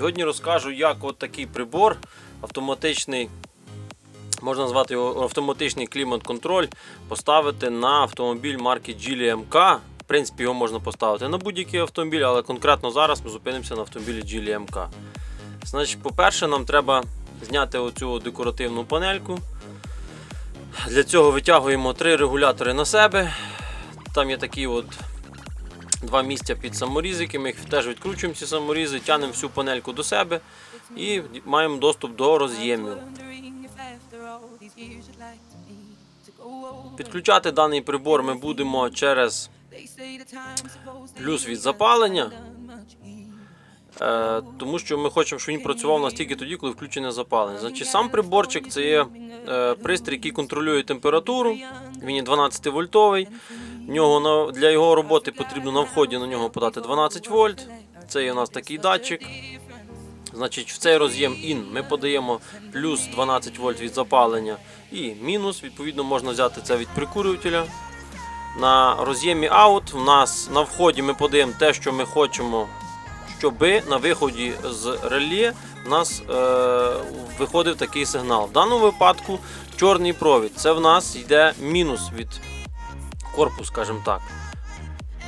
Сьогодні розкажу, як от такий прибор автоматичний, можна назвати його автоматичний клімат-контроль, поставити на автомобіль марки Geely MK. В принципі, його можна поставити на будь-який автомобіль, але конкретно зараз ми зупинимося на автомобілі Geely MK. Значить, по-перше, нам треба зняти оцю декоративну панельку. Для цього витягуємо три регулятори на себе. Там є такі от два місця під саморізики. Ми їх теж відкручуємо ці саморізи, тягнемо всю панельку до себе і маємо доступ до роз'ємів. Підключати даний прибор ми будемо через плюс від запалення, е, тому що ми хочемо, щоб він працював у нас тільки тоді, коли включене запалення. Значить, сам приборчик це є е, пристрій, який контролює температуру. Він є 12 вольтовий. В нього для його роботи потрібно на вході на нього подати 12 вольт. Це є у нас такий датчик. Значить, в цей роз'єм IN ми подаємо плюс 12 вольт від запалення і мінус. Відповідно, можна взяти це від прикурювателя. На роз'ємі out в нас на вході ми подаємо те, що ми хочемо, щоб на виході з реле в нас е, виходив такий сигнал. В даному випадку чорний провід. Це в нас йде мінус від корпусу, скажімо так.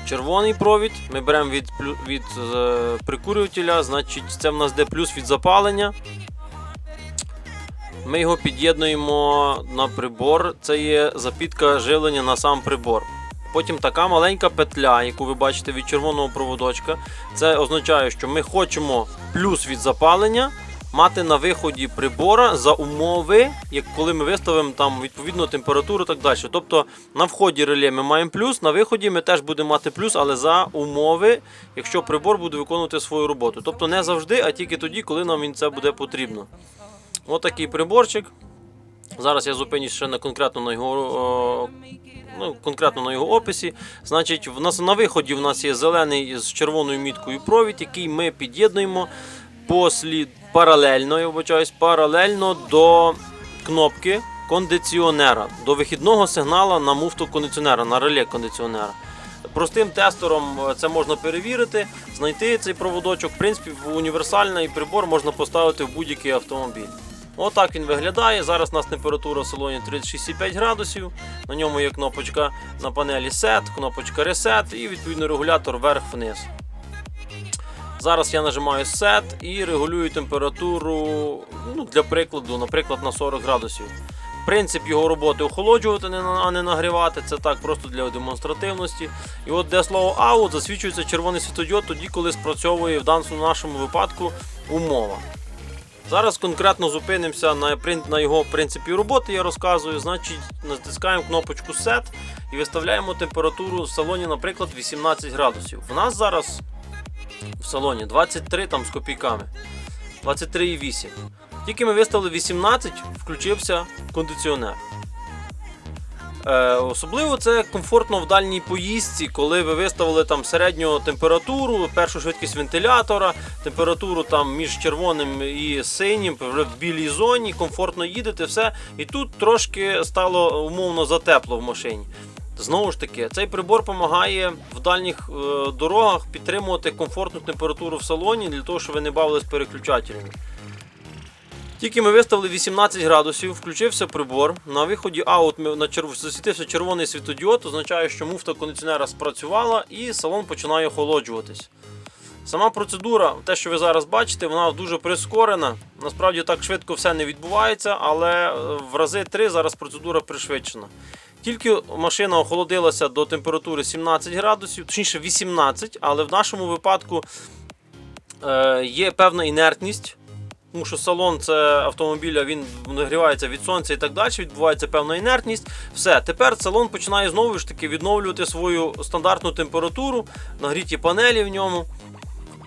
Червоний провід ми беремо від, від е, прикурювателя, значить це в нас де плюс від запалення. Ми його під'єднуємо на прибор. Це є запітка живлення на сам прибор. Потім така маленька петля, яку ви бачите від червоного проводочка. Це означає, що ми хочемо плюс від запалення мати на виході прибора за умови, як коли ми виставимо там відповідну температуру і так далі. Тобто на вході реле ми маємо плюс, на виході ми теж будемо мати плюс, але за умови, якщо прибор буде виконувати свою роботу. Тобто не завжди, а тільки тоді, коли нам він це буде потрібно. Отакий приборчик. Зараз я зупинюсь ще на конкретно на його, о, ну, конкретно на його описі. Значить, в нас на виході в нас є зелений з червоною міткою провід, який ми під'єднуємо послід паралельно, я вибачаюсь, паралельно до кнопки кондиціонера, до вихідного сигнала на муфту кондиціонера, на реле кондиціонера. Простим тестером е, це можна перевірити, знайти цей проводочок. В принципі, універсальний прибор можна поставити в будь-який автомобіль. Отак він виглядає. Зараз у нас температура в салоні 36,5 градусів. На ньому є кнопочка на панелі Set, кнопочка Reset і відповідно регулятор вверх-вниз. Зараз я нажимаю Set і регулюю температуру ну, для прикладу, наприклад, на 40 градусів. Принцип його роботи охолоджувати, а не нагрівати. Це так просто для демонстративності. І от де слово out засвічується червоний світодіод тоді, коли спрацьовує в даному нашому випадку умова. Зараз конкретно зупинимося на, на його принципі роботи, я розказую. Значить, натискаємо кнопочку Set і виставляємо температуру в салоні, наприклад, 18 градусів. У нас зараз в салоні 23 там з копійками. 23,8. Тільки ми виставили 18, включився кондиціонер. Е, особливо це комфортно в дальній поїздці, коли ви виставили там середню температуру, першу швидкість вентилятора, температуру там між червоним і синім, вже в білій зоні, комфортно їдете, все. І тут трошки стало умовно затепло в машині. Знову ж таки, цей прибор допомагає в дальніх е, дорогах підтримувати комфортну температуру в салоні для того, щоб ви не бавились переключателями. Тільки ми виставили 18 градусів, включився прибор. На виході аут на черв... засвітився червоний світодіод, означає, що муфта кондиціонера спрацювала і салон починає охолоджуватись. Сама процедура, те, що ви зараз бачите, вона дуже прискорена. Насправді так швидко все не відбувається, але е, в рази 3 зараз процедура пришвидшена. Тільки машина охолодилася до температури 17 градусів, точніше 18, але в нашому випадку е, є певна інертність. Тому що салон це автомобіля, він нагрівається від сонця і так далі, відбувається певна інертність. Все, тепер салон починає знову ж таки відновлювати свою стандартну температуру, нагріті панелі в ньому.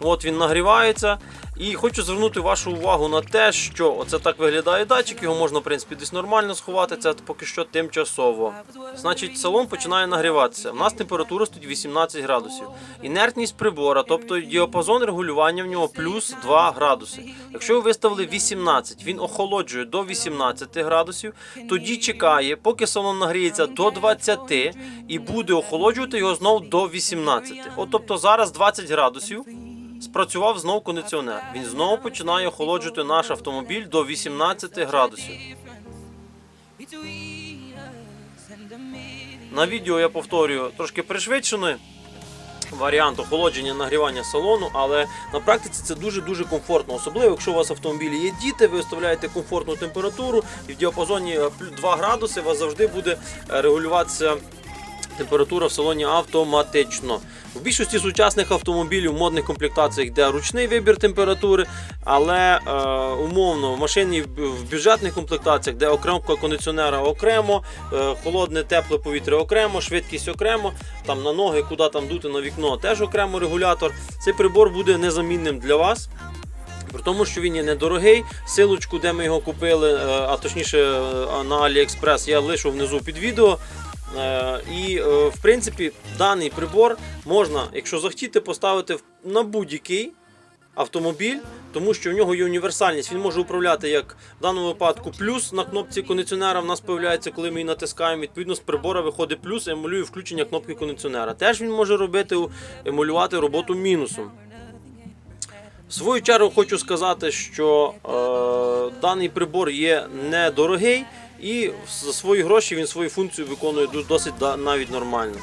От він нагрівається. І хочу звернути вашу увагу на те, що оце так виглядає датчик, його можна в принципі десь нормально сховати, це поки що тимчасово. Значить, салон починає нагріватися. У нас температура стоїть 18 градусів. Інертність прибора, тобто діапазон регулювання в нього плюс 2 градуси. Якщо ви виставили 18, він охолоджує до 18 градусів, тоді чекає, поки салон нагріється до 20 і буде охолоджувати його знову до 18. От тобто зараз 20 градусів. Спрацював знов кондиціонер. Він знову починає охолоджувати наш автомобіль до 18 градусів. На відео я повторюю трошки пришвидшений варіант охолодження нагрівання салону, але на практиці це дуже-дуже комфортно. Особливо, якщо у вас в автомобілі є діти, ви виставляєте комфортну температуру і в діапазоні е, плю- 2 градуси у вас завжди буде е, регулюватися температура в салоні автоматично. В більшості сучасних автомобілів в модних комплектаціях йде ручний вибір температури, але е, умовно в машині в бюджетних комплектаціях, де окремка кондиціонера окремо, е, холодне тепле повітря окремо, швидкість окремо, там на ноги, куди там дути на вікно, теж окремо регулятор. Цей прибор буде незамінним для вас. При тому, що він є недорогий, силочку, де ми його купили, е, а точніше е, на AliExpress, я лишу внизу під відео. Е, І е, в принципі даний прибор можна, якщо захотіти, поставити на будь-який автомобіль, тому що в нього є універсальність. Він може управляти як в даному випадку плюс на кнопці кондиціонера в нас з'являється, коли ми її натискаємо. Відповідно, з прибора виходить плюс, емулює включення кнопки кондиціонера. Теж він може робити емулювати роботу мінусом. В свою чергу хочу сказати, що е, даний прибор є недорогий і за свої гроші він свою функцію виконує досить навіть нормально.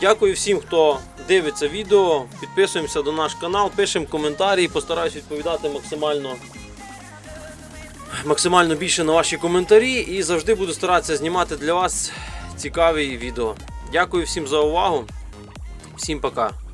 Дякую всім, хто дивиться відео. Підписуємося до наш канал, пишемо коментарі, постараюсь відповідати максимально, максимально більше на ваші коментарі і завжди буду старатися знімати для вас цікаві відео. Дякую всім за увагу. Всім пока.